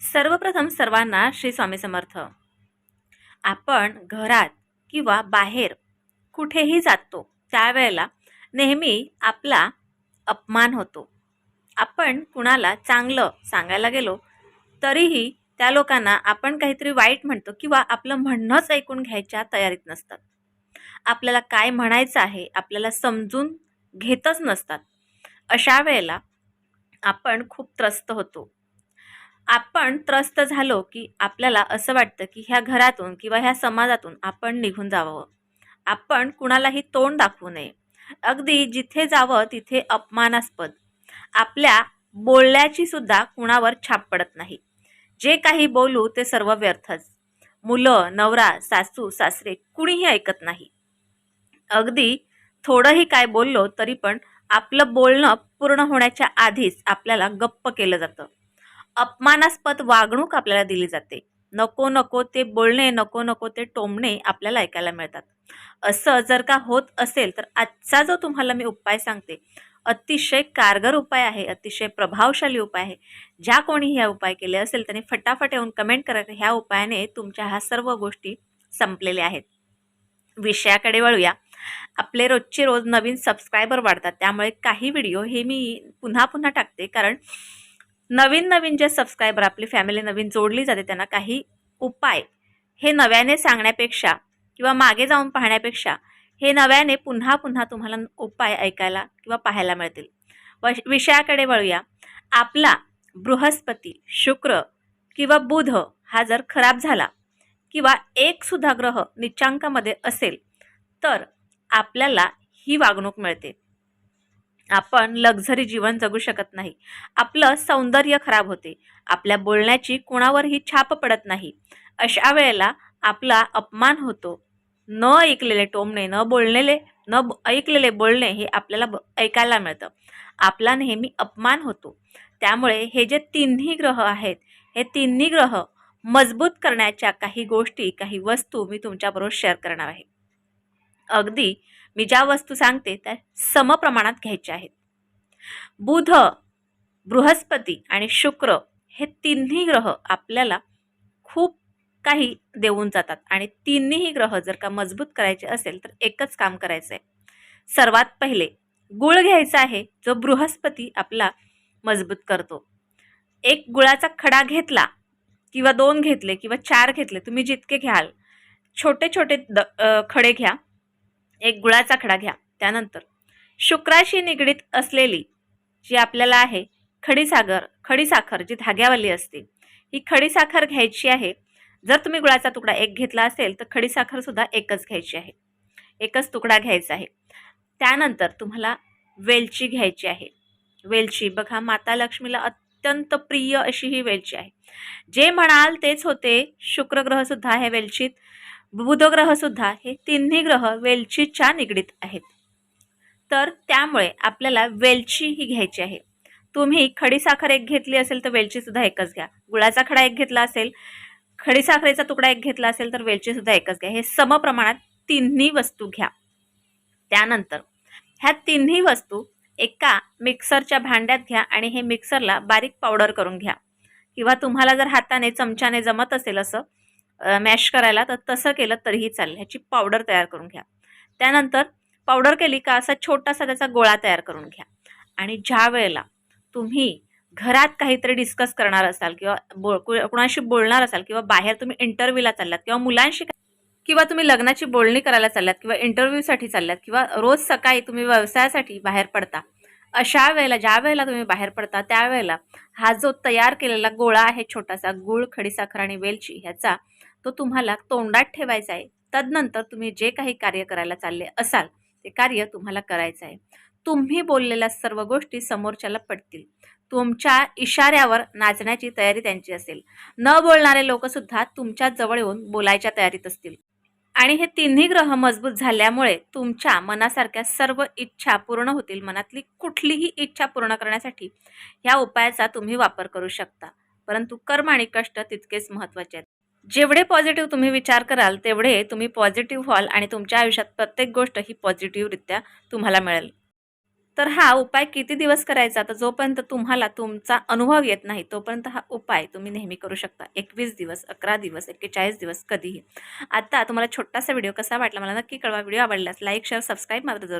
सर्वप्रथम सर्वांना श्री स्वामी समर्थ. आपण घरात किंवा बाहेर कुठेही जातो त्यावेळेला नेहमी आपला अपमान होतो. आपण कुणाला चांगलं सांगायला गेलो तरीही त्या लोकांना आपण काहीतरी वाईट म्हणतो किंवा आपलं म्हणणंच ऐकून घ्यायच्या तयारीत नसतात. आपल्याला काय म्हणायचं आहे आपल्याला समजून घेतच नसतात. अशा वेळेला आपण खूप त्रस्त होतो. आपण त्रस्त झालो की आपल्याला असं वाटतं की ह्या घरातून किंवा ह्या समाजातून आपण निघून जावं. आपण कुणालाही तोंड दाखवू नये. अगदी जिथे जावं तिथे अपमानास्पद. आपल्या बोलण्याची सुद्धा कुणावर छाप पडत नाही. जे काही बोलू ते सर्व व्यर्थच. मुलं नवरा सासू सासरे कुणीही ऐकत नाही. अगदी थोडंही काय बोललो तरी पण आपलं बोलणं पूर्ण होण्याच्या आधीच आपल्याला गप्प केलं जातं. अपमानास्पद वागणूक आपल्याला दिली जाते. नको नको ते बोलणे नको नको ते टोमणे आपल्याला ऐकायला मिळतात. असं जर का होत असेल तर आजचा जो तुम्हाला मी उपाय सांगते अतिशय कारगर उपाय आहे अतिशय प्रभावशाली उपाय आहे. ज्या कोणी ह्या उपाय केले असेल त्यांनी फटाफट येऊन कमेंट करा की ह्या उपायाने तुमच्या ह्या सर्व गोष्टी संपलेल्या आहेत. विषयाकडे वळूया. आपले रोजचे रोज नवीन सबस्क्रायबर वाढतात. त्यामुळे काही व्हिडिओ हे मी पुन्हा पुन्हा टाकते. कारण नवीन नवीन जे सबस्क्रायबर आपली फॅमिली नवीन जोडली जाते त्यांना काही उपाय. हे नव्याने सांगण्यापेक्षा किंवा मागे जाऊन पाहण्यापेक्षा हे नव्याने पुन्हा पुन्हा तुम्हाला उपाय ऐकायला किंवा पाहायला मिळतील. व विषयाकडे वळूया. आपला बृहस्पती शुक्र किंवा बुध हा जर खराब झाला किंवा एकसुद्धा ग्रह निच्चांकामध्ये असेल तर आपल्याला ही वागणूक मिळते. आपण लक्झरी जीवन जगू शकत नाही. आपलं सौंदर्य खराब होते. आपल्या बोलण्याची कुणावरही छाप पडत नाही. अशा वेळेला आपला अपमान होतो. न ऐकलेले टोमणे न बोललेले न ब- ऐकलेले बोलणे हे आपल्याला ब- ऐकायला मिळतं. आपला नेहमी अपमान होतो. त्यामुळे हे जे तिन्ही ग्रह आहेत हे तिन्ही ग्रह मजबूत करण्याच्या काही गोष्टी काही वस्तू मी तुमच्याबरोबर शेअर करणार आहे. अगदी मी ज्या वस्तू सांगते त्या समप्रमाणात घ्यायच्या आहेत. बुध बृहस्पती आणि शुक्र हे तिन्ही ग्रह आपल्याला खूप काही देऊन जातात आणि तिन्ही ग्रह जर का मजबूत करायचे असेल तर एकच काम करायचं आहे सर्वात पहिले गुळ घ्यायचा आहे जो बृहस्पती आपला मजबूत करतो. एक गुळाचा खडा घेतला किंवा दोन घेतले किंवा चार घेतले तुम्ही जितके घ्याल. छोटे छोटे द खडे घ्या. एक गुळाचा खडा घ्या. त्यानंतर शुक्राशी निगडीत असलेली जी आपल्याला आहे खडीसागर खडीसाखर जी धाग्यावाली असते ही खडीसाखर घ्यायची आहे. जर तुम्ही गुळाचा तुकडा एक घेतला असेल तर खडीसाखरसुद्धा एकच घ्यायची आहे. एकच तुकडा घ्यायचा आहे. त्यानंतर तुम्हाला वेलची घ्यायची आहे. वेलची बघा माता लक्ष्मीला अत्यंत प्रिय अशी ही वेलची आहे. जे म्हणाल तेच होते. शुक्रग्रहसुद्धा आहे वेलचीत. बुधग्रहसुद्धा हे तिन्ही ग्रह वेलचीच्या निगडीत आहेत. तर त्यामुळे आपल्याला वेलची ही घ्यायची आहे. तुम्ही खडीसाखर एक घेतली असेल तर वेलचीसुद्धा एकच घ्या. गुळाचा खडा एक घेतला असेल खडीसाखरेचा तुकडा एक घेतला असेल तर वेलचीसुद्धा एकच घ्या. हे समप्रमाणात तिन्ही वस्तू घ्या. त्यानंतर ह्या तिन्ही वस्तू एका मिक्सरच्या भांड्यात घ्या आणि हे मिक्सरला बारीक पावडर करून घ्या. किंवा तुम्हाला जर हाताने चमच्याने जमत असेल असं मॅश करायला तर तसं केलं तरीही चालेल. ह्याची पावडर तयार करून घ्या. त्यानंतर पावडर केली का असा छोटासा त्याचा गोळा तयार करून घ्या. आणि ज्या वेळेला तुम्ही घरात काहीतरी डिस्कस करणार असाल किंवा बोल कु- कुणाशी बोलणार असाल किंवा बाहेर तुम्ही इंटरव्ह्यूला चाललात किंवा मुलांशी किंवा तुम्ही लग्नाची बोलणी करायला चाललात किंवा इंटरव्ह्यूसाठी चाललात किंवा रोज सकाळी तुम्ही व्यवसायासाठी बाहेर पडता अशा वेळेला ज्या वेळेला तुम्ही बाहेर पडता त्यावेळेला हा जो तयार केलेला गोळा आहे छोटासा गूळ खडीसाखर आणि वेलची ह्याचा तो तुम्हाला तोंडात ठेवायचा आहे. तदनंतर तुम्ही जे काही कार्य करायला चालले असाल ते कार्य तुम्हाला करायचं आहे. तुम्ही बोललेल्या सर्व गोष्टी समोरच्याला पडतील तुमच्या इशाऱ्यावर नाचण्याची तयारी त्यांची असेल. न बोलणारे लोकसुद्धा तुमच्या जवळ येऊन बोलायच्या तयारीत असतील. आणि हे तिन्ही ग्रह मजबूत झाल्यामुळे तुमच्या मनासारख्या सर्व इच्छा पूर्ण होतील. मनातली कुठलीही इच्छा पूर्ण करण्यासाठी ह्या उपायाचा तुम्ही वापर करू शकता. परंतु कर्म आणि कष्ट तितकेच महत्त्वाचे आहेत. जेवढे पॉझिटिव्ह तुम्ही विचार कराल तेवढे तुम्ही पॉझिटिव्ह व्हाल आणि तुमच्या आयुष्यात प्रत्येक गोष्ट ही पॉझिटिव्हरित्या तुम्हाला मिळेल. तर हा उपाय किती दिवस करायचा? तर जोपर्यंत तुम्हाला तुमचा अनुभव येत नाही तोपर्यंत हा उपाय तुम्ही नेहमी करू शकता. एकवीस दिवस अकरा दिवस एक्केचाळीस दिवस कधीही. आता तुम्हाला छोटासा व्हिडिओ कसा वाटला मला नक्की कळवा. व्हिडिओ आवडल्यास लाईक शेअर सबस्क्राईब मात्र जरूर